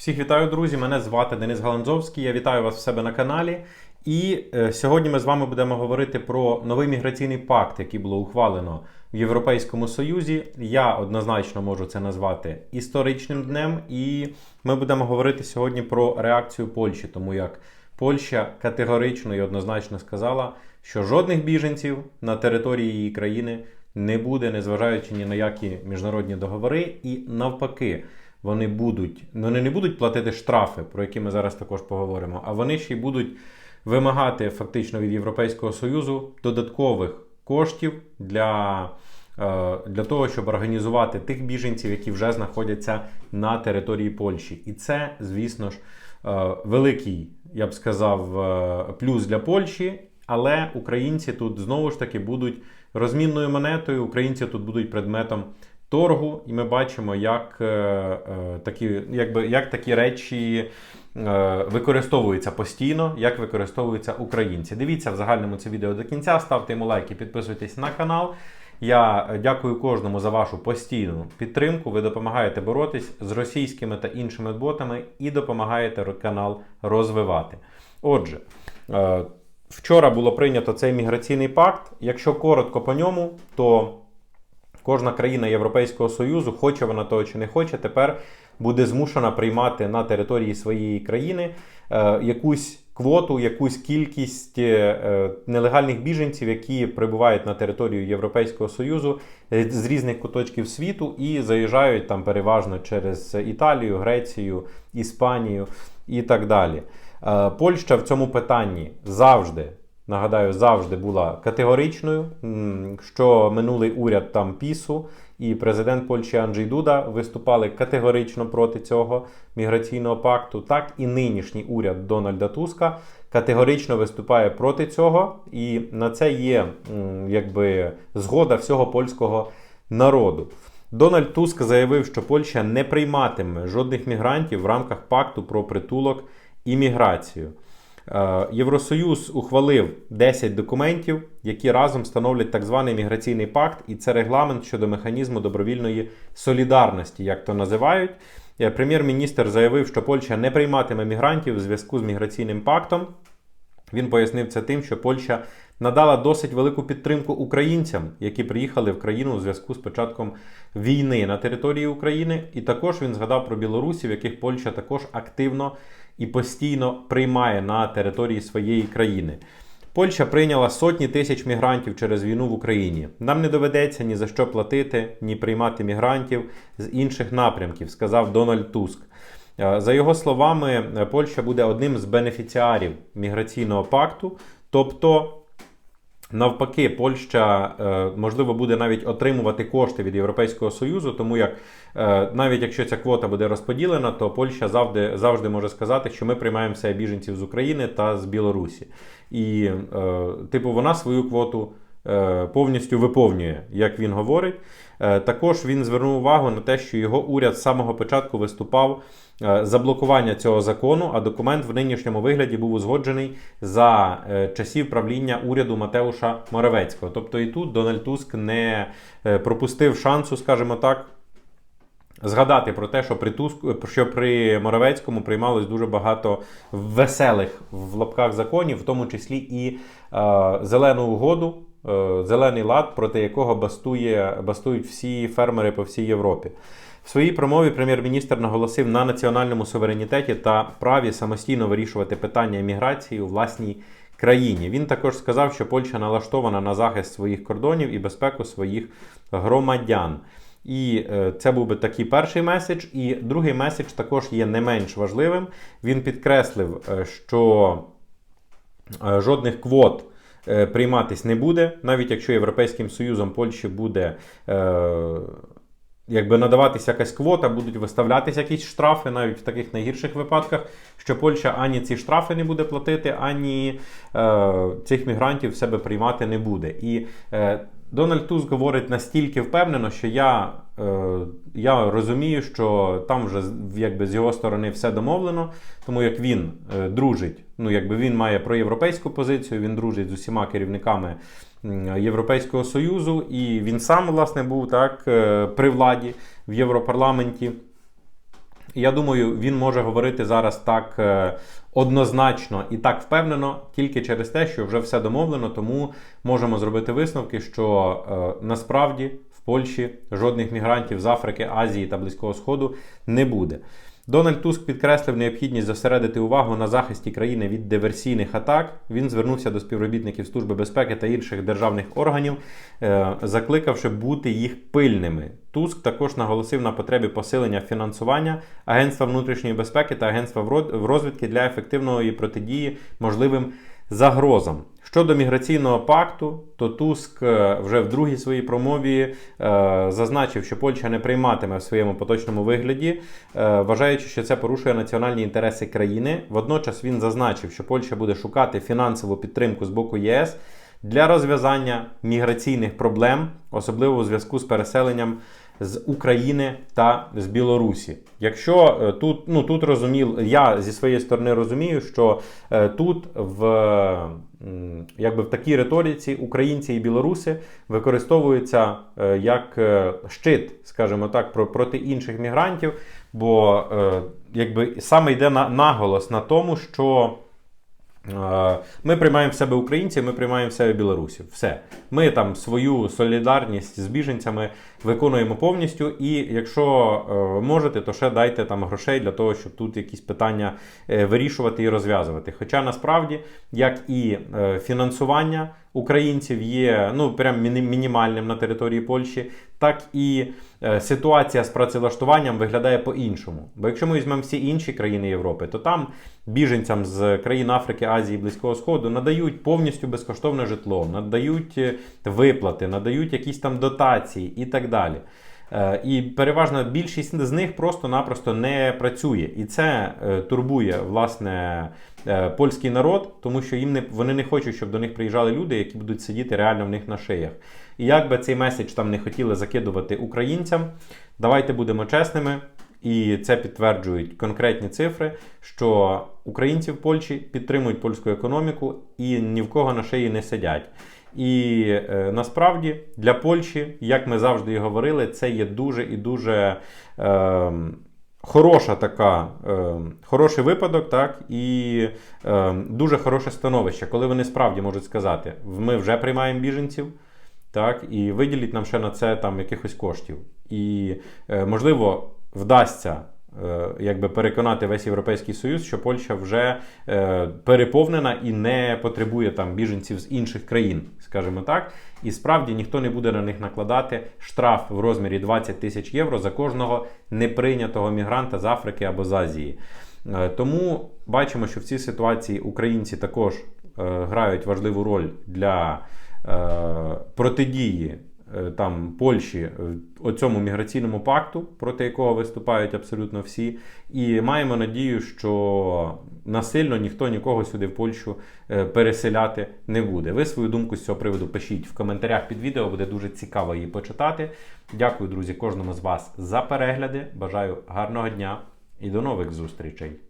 Всіх вітаю, друзі! Мене звати Денис Галанзовський. Я вітаю вас в себе на каналі. І е, сьогодні ми з вами будемо говорити про новий міграційний пакт, який було ухвалено в Європейському Союзі. Я однозначно можу це назвати історичним днем. І ми будемо говорити сьогодні про реакцію Польщі, тому як Польща категорично і однозначно сказала, що жодних біженців на території її країни не буде, незважаючи ні на які міжнародні договори, і навпаки. Вони будуть, вони не будуть платити штрафи, про які ми зараз також поговоримо, а вони ще й будуть вимагати фактично від Європейського Союзу додаткових коштів для, е, для того, щоб організувати тих біженців, які вже знаходяться на території Польщі. І це, звісно ж, е, великий, я б сказав, е, плюс для Польщі. Але українці тут знову ж таки будуть розмінною монетою, українці тут будуть предметом торгу, і ми бачимо, як е, е, такі, якби, як такі речі е, використовуються постійно, як використовуються українці. Дивіться в загальному це відео до кінця, ставте йому лайки, підписуйтесь на канал. Я дякую кожному за вашу постійну підтримку. Ви допомагаєте боротись з російськими та іншими ботами і допомагаєте канал розвивати. Отже, вчора було прийнято цей міграційний пакт. Якщо коротко по ньому, то Кожна країна Європейського Союзу, хоче вона того чи не хоче, тепер буде змушена приймати на території своєї країни е, якусь квоту, якусь кількість е, нелегальних біженців, які прибувають на територію Європейського Союзу е, з різних куточків світу і заїжджають там переважно через Італію, Грецію, Іспанію і так далі. Е, Польща в цьому питанні завжди нагадаю, завжди була категоричною, що минулий уряд там Пісу і президент Польщі Анджей Дуда виступали категорично проти цього міграційного пакту, так і нинішній уряд Дональда Туска категорично виступає проти цього, і на це є якби згода всього польського народу. Дональд Туск заявив, що Польща не прийматиме жодних мігрантів в рамках пакту про притулок і міграцію. Е, Євросоюз ухвалив 10 документів, які разом становлять так званий міграційний пакт, і це регламент щодо механізму добровільної солідарності, як то називають. Е, прем'єр-міністр заявив, що Польща не прийматиме мігрантів у зв'язку з міграційним пактом. Він пояснив це тим, що Польща надала досить велику підтримку українцям, які приїхали в країну у зв'язку з початком війни на території України. І також він згадав про білорусів, яких Польща також активно і постійно приймає на території своєї країни. Польща прийняла сотні тисяч мігрантів через війну в Україні. Нам не доведеться ні за що платити, ні приймати мігрантів з інших напрямків, сказав Дональд Туск. Е, за його словами, Польща буде одним з бенефіціарів міграційного пакту, тобто Навпаки, Польща е, можливо буде навіть отримувати кошти від Європейського Союзу, тому як е, навіть якщо ця квота буде розподілена, то Польща завжди завжди може сказати, що ми приймаємо все біженців з України та з Білорусі. І, е, типу, вона свою квоту повністю виповнює, як він говорить. Також він звернув увагу на те, що його уряд з самого початку виступав Е, заблокування цього закону, а документ в нинішньому вигляді був узгоджений за е, часів правління уряду Матеуша Моравецького. Тобто і тут Дональд Туск не е, пропустив шансу, скажімо так. Згадати про те, що при Туску, що при Моравецькому приймалось дуже багато веселих в лапках законів, в тому числі і е, зелену угоду, е, зелений лад, проти якого бастує, бастують всі фермери по всій Європі. В своїй промові прем'єр-міністр наголосив на національному суверенітеті та праві самостійно вирішувати питання еміграції у власній країні. Він також сказав, що Польща налаштована на захист своїх кордонів і безпеку своїх громадян. І е, це був би такий перший меседж. І другий меседж також є не менш важливим. Він підкреслив, е, що е, жодних квот. Прийматись не буде, навіть якщо Європейським Союзом Польщі буде якби надаватися якась квота, будуть виставлятися якісь штрафи, навіть в таких найгірших випадках, що Польща ані ці штрафи не буде платити, ані е, цих мігрантів в себе приймати не буде. І е, Дональд Туск говорить настільки впевнено, що я е, я розумію, що там вже якби з його сторони все домовлено, тому як він е, дружить, ну якби він має проєвропейську позицію, він дружить з усіма керівниками. Європейського Союзу, і він сам, власне, був так е, при владі в Європарламенті. Я думаю, він може говорити зараз так е, однозначно і так впевнено, тільки через те, що вже все домовлено, тому можемо зробити висновки, що е, насправді в Польщі жодних мігрантів з Африки, Азії та Близького Сходу не буде. Дональд Туск підкреслив необхідність зосередити увагу на захисті країни від диверсійних атак. Він звернувся до співробітників Служби безпеки та інших державних органів, е, закликавши бути їх пильними. Туск також наголосив на потребі посилення фінансування Агентства внутрішньої безпеки та Агентства розвідки для ефективної протидії можливим загрозам. Щодо міграційного пакту, то Туск е, вже в другій своїй промові е, зазначив, що Польща не прийматиме в своєму поточному вигляді, е, вважаючи, що це порушує національні інтереси країни. Водночас він зазначив, що Польща буде шукати фінансову підтримку з боку ЄС для розв'язання міграційних проблем, особливо у зв'язку з переселенням з України та з Білорусі. Якщо е, тут, ну тут розумів, я зі своєї сторони розумію, що е, тут в, якби в такій риториці українці і білоруси використовуються е, як е, щит, скажімо так, про, проти інших мігрантів, бо е, якби саме йде на наголос на тому, що. Ми приймаємо в себе українців, ми приймаємо в себе білорусів. Все. Ми там свою солідарність з біженцями виконуємо повністю. І якщо е, можете, то ще дайте там грошей для того, щоб тут якісь питання е, вирішувати і розв'язувати. Хоча насправді, як і е, фінансування українців є ну прям мінімальним на території Польщі, так і е, ситуація з працевлаштуванням виглядає по-іншому. Бо якщо ми візьмемо всі інші країни Європи, то там біженцям з країн Африки, Азії, Близького Сходу надають повністю безкоштовне житло, надають е, виплати, надають якісь там дотації і так далі. Е, І переважна більшість з них просто-напросто не працює. І це е, турбує власне е, польський народ, тому що їм не вони не хочуть, щоб до них приїжджали люди, які будуть сидіти реально в них на шиях. І як би цей меседж там не хотіли закидувати українцям, давайте будемо чесними. І це підтверджують конкретні цифри, що українці в Польщі підтримують польську економіку і ні в кого на шиї не сидять. І е, насправді для Польщі, як ми завжди і говорили, це є дуже і дуже е, хороша така, е, хороший випадок, так, і е, дуже хороше становище, коли вони справді можуть сказати, ми вже приймаємо біженців. Так, і виділіть нам ще на це там якихось коштів. І е, можливо вдасться якби переконати весь Європейський Союз, що Польща вже е, переповнена і не потребує там біженців з інших країн, скажімо так. І справді ніхто не буде на них накладати штраф в розмірі 20 тисяч євро за кожного неприйнятого мігранта з Африки або з Азії. Е, Тому бачимо, що в цій ситуації українці також е, грають важливу роль для е, протидії е, там Польщі е, оцьому міграційному пакту, проти якого виступають абсолютно всі. І маємо надію, що насильно ніхто нікого сюди в Польщу е, переселяти не буде. Ви свою думку з цього приводу пишіть в коментарях під відео, буде дуже цікаво її почитати. Дякую, друзі, кожному з вас за перегляди. Бажаю гарного дня і до нових зустрічей!